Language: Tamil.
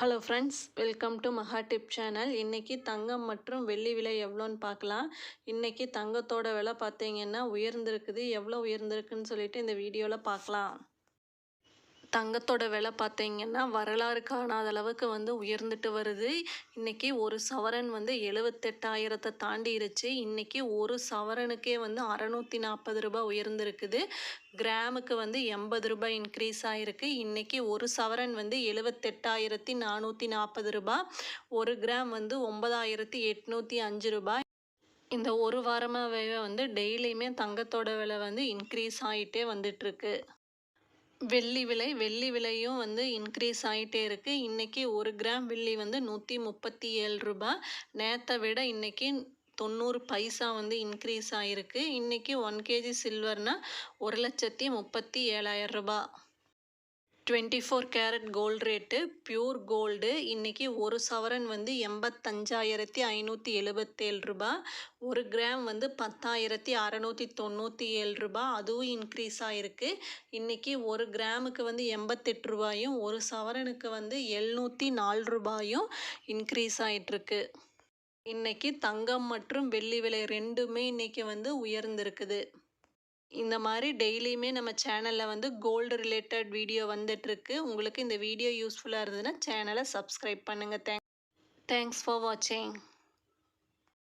Hello friends welcome to Maha tip channel இன்றைக்கி தங்கம் மற்றும் வெள்ளி விலை எவ்வளோன்னு பார்க்கலாம். இன்றைக்கி தங்கத்தோட விலை பார்த்தீங்கன்னா உயர்ந்திருக்குது. எவ்வளோ உயர்ந்திருக்குன்னு சொல்லிட்டு இந்த வீடியோவில் பார்க்கலாம். தங்கத்தோட விலை பார்த்தீங்கன்னா வரலாறு காணாத அளவுக்கு வந்து உயர்ந்துட்டு வருது. இன்றைக்கி ஒரு சவரன் வந்து எழுபத்தெட்டாயிரத்தை தாண்டிருச்சு. இன்றைக்கி ஒரு சவரனுக்கே வந்து அறநூற்றி நாற்பது ரூபாய் உயர்ந்திருக்குது. கிராமுக்கு வந்து எண்பது ரூபாய் இன்க்ரீஸ் ஆகிருக்கு இன்றைக்கி ஒரு சவரன் வந்து எழுபத்தெட்டாயிரத்தி நானூற்றி நாற்பது ரூபாய். ஒரு கிராம் வந்து ஒன்பதாயிரத்தி எட்நூற்றி அஞ்சு ரூபாய். இந்த ஒரு வாரமாகவே வந்து டெய்லியுமே தங்கத்தோட விலை வந்து இன்க்ரீஸ் ஆகிட்டே வந்துட்டுருக்கு. வெள்ளி விலை வெள்ளி விலையும் வந்து இன்க்ரீஸ் ஆகிட்டே இருக்குது இன்றைக்கி ஒரு கிராம் வெள்ளி வந்து நூற்றி முப்பத்தி ஏழு ரூபா நேற்றை விட இன்றைக்கி தொண்ணூறு பைசா வந்து இன்க்ரீஸ் ஆகிருக்கு இன்றைக்கி ஒன் கேஜி சில்வர்னால் ஒரு லட்சத்தி முப்பத்தி ஏழாயிரம் ரூபாய். Twenty four carat gold rate pure gold இன்றைக்கி ஒரு சவரன் வந்து எண்பத்தஞ்சாயிரத்தி ஐநூற்றி எழுபத்தேழு ரூபா. ஒரு கிராம் வந்து பத்தாயிரத்தி அறநூற்றி தொண்ணூற்றி ஏழு ரூபா. அதுவும் இன்க்ரீஸ் ஆகிருக்கு இன்றைக்கி ஒரு கிராமுக்கு வந்து எண்பத்தெட்டு ரூபாயும் ஒரு சவரனுக்கு வந்து எழுநூற்றி நாலு ரூபாயும் இன்க்ரீஸ் ஆகிட்டுருக்கு இன்றைக்கி தங்கம் மற்றும் வெள்ளி விலை ரெண்டுமே இன்றைக்கி வந்து உயர்ந்திருக்குது. இந்த மாதிரி டெய்லியுமே நம்ம சேனலில் வந்து கோல்டு ரிலேட்டட் வீடியோ வந்துட்டுருக்கு. உங்களுக்கு இந்த வீடியோ யூஸ்ஃபுல்லாக இருந்ததுன்னா சேனலை சப்ஸ்கிரைப் பண்ணுங்கள் தேங்க் தேங்க்ஸ் ஃபார் வாட்சிங்.